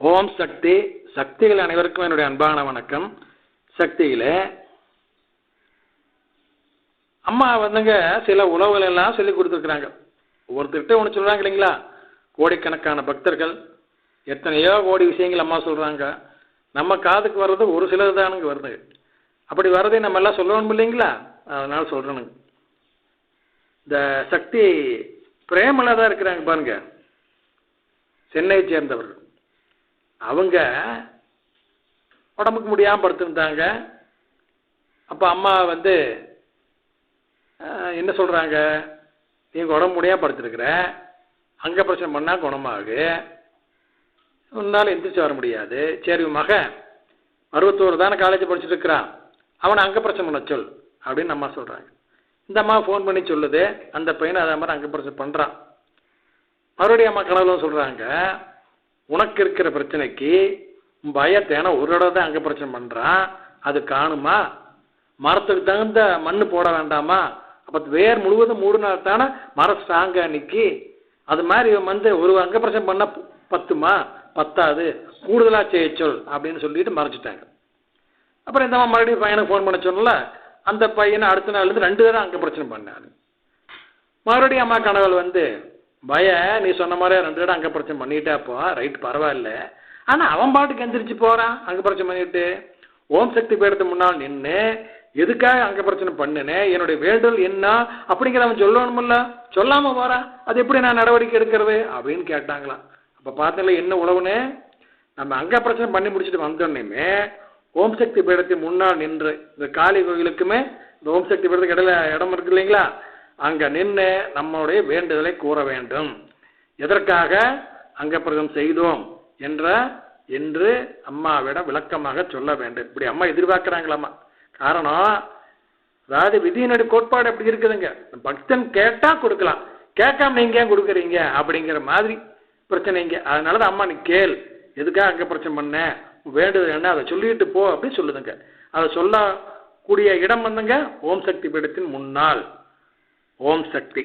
ஓம் சக்தி சக்திகள் அனைவருக்கும் என்னுடைய அன்பான வணக்கம். சக்திகள அம்மா வந்துங்க சில உணவுகள் எல்லாம் சொல்லி கொடுத்துருக்குறாங்க. ஒருத்தர்கிட்ட ஒன்று சொல்கிறாங்க இல்லைங்களா? கோடிக்கணக்கான பக்தர்கள் எத்தனையோ கோடி விஷயங்கள் அம்மா சொல்கிறாங்க நம்ம காதுக்கு வர்றது ஒரு சிலது தானுங்க வருது. அப்படி வர்றதை நம்ம எல்லாம் சொல்லணும் இல்லைங்களா? அதனால சொல்கிறேனுங்க இந்த சக்தி பிரேமலா இருக்கிறாங்க பாருங்க. சென்னையை சேர்ந்தவர் அவங்க உடம்புக்கு முடியாமல் படுத்திருந்தாங்க. அப்போ அம்மா வந்து என்ன சொல்கிறாங்க நீங்கள் உடம்பு முடியாமல் படுத்துருக்குற. அங்கே பிரச்சனை பண்ணால் குணமாகு. உன்னால் எந்திரிச்சு வர முடியாது. சரி உன் மகன் அறுபத்தோரு தானே காலேஜ் படிச்சுட்டு இருக்கிறான். அவனை அங்கே பிரச்சனை பண்ண சொல் அப்படின்னு அம்மா சொல்கிறாங்க இந்த அம்மா ஃபோன் பண்ணி சொல்லுது. அந்த பையனை அதே மாதிரி அங்கே பிரச்சனை பண்ணுறான் மறுபடியும் அம்மா கனவுல சொல்கிறாங்க உனக்கு இருக்கிற பிரச்சனைக்கு உன் பயத்தேன ஒரு தடவை தான் அங்கே பிரச்சனை பண்ணுறான் அது காணுமா? மரத்துக்கு தகுந்த மண் போட வேண்டாமா? அப்போ வேர் முழுவதும் மூடினா தானே மரம் ஸ்ட்ராங்காக நிற்கி அது மாதிரி வந்து ஒரு அங்கே பிரச்சனை பண்ணால் பத்துமா? பத்தாது. கூடுதலாக செய்ய சொல் அப்படின்னு சொல்லிட்டு மறைச்சிட்டாங்க. அப்புறம் இந்தம்மா மறுபடியும் பையனுக்கு ஃபோன் பண்ண சொன்னல. அந்த பையனை அடுத்த நாள்லேருந்து ரெண்டு தடவை அங்கே பிரச்சனை பண்ணாரு. மறுபடியும் அம்மா கனவுல வந்து பய நீ சொன்ன மாதிரி ரெண்டு இடம் அங்கே பிரச்சனை பண்ணிட்டாப்போ ரைட் பரவாயில்ல. ஆனால் அவன் பாட்டுக்கு எந்திரிச்சு போகிறான் அங்கே பிரச்சனை பண்ணிட்டு ஓம் சக்தி பீடத்து முன்னால் நின்று எதுக்காக அங்கே பிரச்சனை பண்ணினேன் என்னுடைய வேண்டல் என்ன அப்படிங்கிற அவன் சொல்லணுமில்ல. சொல்லாமல் போகிறான் அது எப்படி நான் நடவடிக்கை எடுக்கிறது அப்படின்னு கேட்டாங்களாம். அப்போ பார்த்தீங்களா என்ன உழவுன்னு நம்ம அங்கே பிரச்சனை பண்ணி முடிச்சுட்டு வந்தோடனேமே ஓம் சக்தி பீடத்தின் முன்னால் நின்று இந்த காளி கோயிலுக்குமே இந்த ஓம் சக்தி பீடத்துக்கு இடையில இடம் இருக்கு இல்லைங்களா? அங்கே நின்று நம்மளுடைய வேண்டுதலை கூற வேண்டும். எதற்காக? அங்கப்பிரதம் செய்தோம் என்ற என்று அம்மாவிடம் விளக்கமாக சொல்ல வேண்டும். இப்படி அம்மா எதிர்பார்க்குறாங்களாம்மா காரணம் அதாவது விதியினுடைய கோட்பாடு அப்படி இருக்குதுங்க. பக்தன் கேட்டா கொடுக்கலாம். கேட்காம நீங்க ஏன் கொடுக்குறீங்க? அப்படிங்கிற மாதிரி பிரச்சனைங்க அதனால தான் அம்மா நீ கேள். எதுக்காக அங்கே பிரச்சனை பண்ண? வேண்டுதல் என்ன? அதை சொல்லிட்டு போ அப்படின்னு சொல்லுதுங்க. அதை சொல்லக்கூடிய இடம் வந்துங்க ஓம் சக்தி பீடத்தின் முன்னால். ஓம் சக்தி.